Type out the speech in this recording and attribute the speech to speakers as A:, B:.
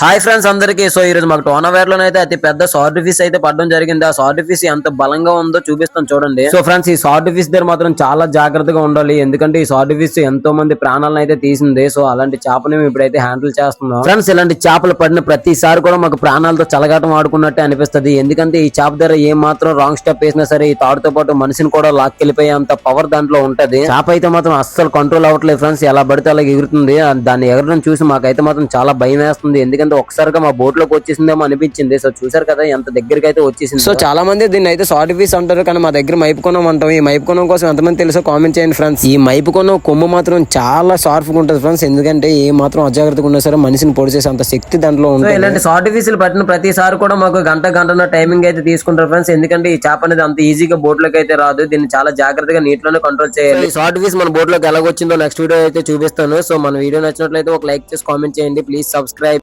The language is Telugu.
A: హాయ్ ఫ్రెండ్స్ అందరికీ. సో ఈ రోజు మాకు టోనవేర్ అయితే అతి పెద్ద సార్డ్ ఫిష్ అయితే పడడం జరిగింది. ఆ సార్డ్ ఫిష్ ఎంత బలంగా ఉందో చూపిస్తాం చూడండి. సో ఫ్రెండ్స్ ఈ సార్డ్ ఫిష్ దగ్గర మాత్రం చాలా జాగ్రత్తగా ఉండాలి. ఎందుకంటే ఈ సార్డ్ ఫిష్ ఎంతో మంది ప్రాణాలను అయితే తీసింది. సో అలాంటి చేపని మేము ఇప్పుడైతే హ్యాండిల్ చేస్తున్నాం. ఫ్రెండ్స్ ఇలాంటి చేపలు పడిన ప్రతిసారి కూడా మాకు ప్రాణాలతో చలగాటం ఆడుకున్నట్టే అనిపిస్తది. ఎందుకంటే ఈ చేప దగ్గర ఏ మాత్రం రాంగ్ స్టెప్ వేసినా సరే ఈ తాడుతో పాటు మనిషిని కూడా లాక్కెళ్ళిపోయే అంత పవర్ దాంట్లో ఉంటది. చేప అయితే మాత్రం అస్సలు కంట్రోల్ అవ్వట్లేదు ఫ్రెండ్స్. ఎలా పడితే అలా ఎగురుతుంది. దాన్ని ఎగరడం చూసి మాకైతే మాత్రం చాలా భయం వేస్తుంది. ఎందుకంటే ఒకసారిగా మా బోట్లోకి వచ్చేసిందేమో అనిపించింది. సో చూసారు కదా ఎంత దగ్గరికి అయితే వచ్చేసింది. సో చాలా మంది దీన్ని అయితే సార్ట్ ఫీస్ అంటారు కానీ మా దగ్గర మైపు కొనం అంటాం. ఈ మైపు కొనం కోసం ఎంతమంది తెలుసో కామెంట్ చేయండి ఫ్రెండ్స్ ఈ మైపు కొనం కొమ్ము మాత్రం చాలా షార్ప్గా ఉంటుంది ఫ్రెండ్స్ ఎందుకంటే ఏ మాత్రం అజాగ్రత్తగా ఉన్నా సరే మనిషిని పొడిచేసే అంత శక్తి దాంట్లో ఉంటుంది. ఇలాంటి షార్ట్ ఫీసులు పట్టిన ప్రతిసారి కూడా మాకు గంట గంటన్న టైమింగ్ అయితే తీసుకుంటారు ఫ్రెండ్స్ ఎందుకంటే ఈ చేప అనేది అంత ఈజీగా బోట్లోకి అయితే రాదు. దీన్ని చాలా జాగ్రత్తగా నీటిలోనే కంట్రోల్ చేయాలి. షార్ట్ ఫీస్ మన బోట్లోకి ఎలాగొచ్చిందో నెక్స్ట్ వీడియో అయితే చూపిస్తాను. సో మన వీడియో నచ్చినట్లయితే ఒక లైక్ చేసి కామెంట్ చేయండి. Please subscribe